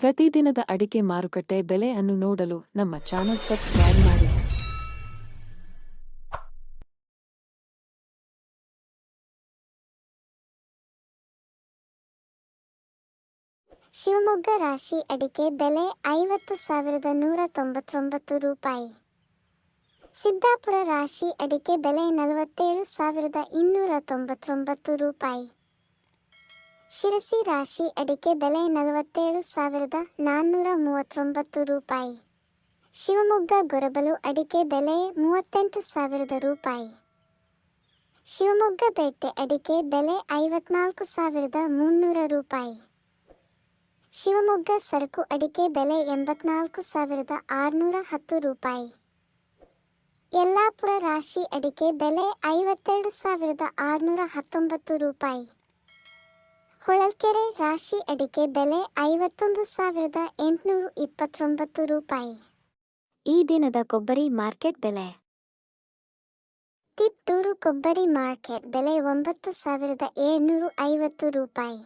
ಪ್ರತಿದಿನದ ಅಡಿಕೆ ಮಾರುಕಟ್ಟೆ ಬೆಲೆ ಅನ್ನು ನೋಡಲು ನಮ್ಮ ಚಾನೆಲ್ ಸಬ್ಸ್ಕ್ರೈಬ್ ಮಾಡಿ. ಶಿವಮೊಗ್ಗ ರಾಶಿ ಅಡಿಕೆ ಬೆಲೆ ಐವತ್ತು ಸಾವಿರದ ನೂರ ತೊಂಬತ್ತೊಂಬತ್ತು ರೂಪಾಯಿ. ಸಿದ್ದಾಪುರ ರಾಶಿ ಅಡಿಕೆ ಬೆಲೆ ನಲವತ್ತೇಳು ಸಾವಿರದ ಇನ್ನೂರ ತೊಂಬತ್ತೊಂಬತ್ತು ರೂಪಾಯಿ. ಶಿರಸಿ ರಾಶಿ ಅಡಿಕೆ ಬೆಲೆ ನಲವತ್ತೇಳು ಸಾವಿರದ ನಾನ್ನೂರ ಮೂವತ್ತೊಂಬತ್ತು ರೂಪಾಯಿ. ಶಿವಮೊಗ್ಗ ಗೊರಬಲು ಅಡಿಕೆ ಬೆಲೆ ಮೂವತ್ತೆಂಟು ಸಾವಿರದ ರೂಪಾಯಿ. ಶಿವಮೊಗ್ಗ ಪೇಟೆ ಅಡಿಕೆ ಬೆಲೆ ಐವತ್ನಾಲ್ಕು ಸಾವಿರದ ಮುನ್ನೂರ ರೂಪಾಯಿ. ಶಿವಮೊಗ್ಗ ಸರಕು ಅಡಿಕೆ ಬೆಲೆ ಎಂಬತ್ನಾಲ್ಕು ಸಾವಿರದ ಆರುನೂರ ಹತ್ತು ರೂಪಾಯಿ. ಯಲ್ಲಾಪುರ ರಾಶಿ ಅಡಿಕೆ ಬೆಲೆ ಐವತ್ತೆರಡು ಸಾವಿರದ ಆರುನೂರ ಹತ್ತೊಂಬತ್ತು ರೂಪಾಯಿ. ಹೊಳಲ್ಕೆರೆ ರಾಶಿ ಅಡಿಕೆ ಬೆಲೆ ಐವತ್ತೊಂದು ಸಾವಿರದ ಎಂಟುನೂರ ಇಪ್ಪತ್ತೊಂಬತ್ತು ರೂಪಾಯಿ. ಈ ದಿನದ ಕೊಬ್ಬರಿ ಮಾರ್ಕೆಟ್ ಬೆಲೆ. ತಿಪ್ಟೂರು ಕೊಬ್ಬರಿ ಮಾರ್ಕೆಟ್ ಬೆಲೆ ಒಂಬತ್ತು ಸಾವಿರದ ಏಳ್ನೂರ ಐವತ್ತು ರೂಪಾಯಿ.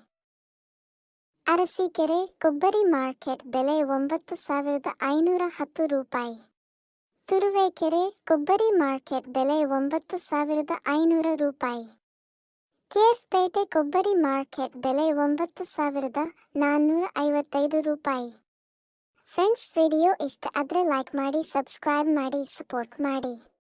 ಅರಸೀಕೆರೆ ಕೊಬ್ಬರಿ ಮಾರ್ಕೆಟ್ ಬೆಲೆ ಒಂಬತ್ತು ಸಾವಿರದ ಐನೂರ ಹತ್ತು ರೂಪಾಯಿ. ತುರುವೇಕೆರೆ ಕೊಬ್ಬರಿ ಮಾರ್ಕೆಟ್ ಬೆಲೆ ಒಂಬತ್ತು ಸಾವಿರದ ಐನೂರ ರೂಪಾಯಿ. ಕೇರ್ಪೇಟೆ ಕೊಬ್ಬರಿ ಮಾರ್ಕೆಟ್ ಬೆಲೆ ಒಂಬತ್ತು ಸಾವಿರದ ನಾನ್ನೂರ ಐವತ್ತೈದು ರೂಪಾಯಿ. ಫ್ರೆಂಡ್ಸ್, ವಿಡಿಯೋ ಇಷ್ಟ ಆದರೆ ಲೈಕ್ ಮಾಡಿ, ಸಬ್ಸ್ಕ್ರೈಬ್ ಮಾಡಿ, ಸಪೋರ್ಟ್ ಮಾಡಿ.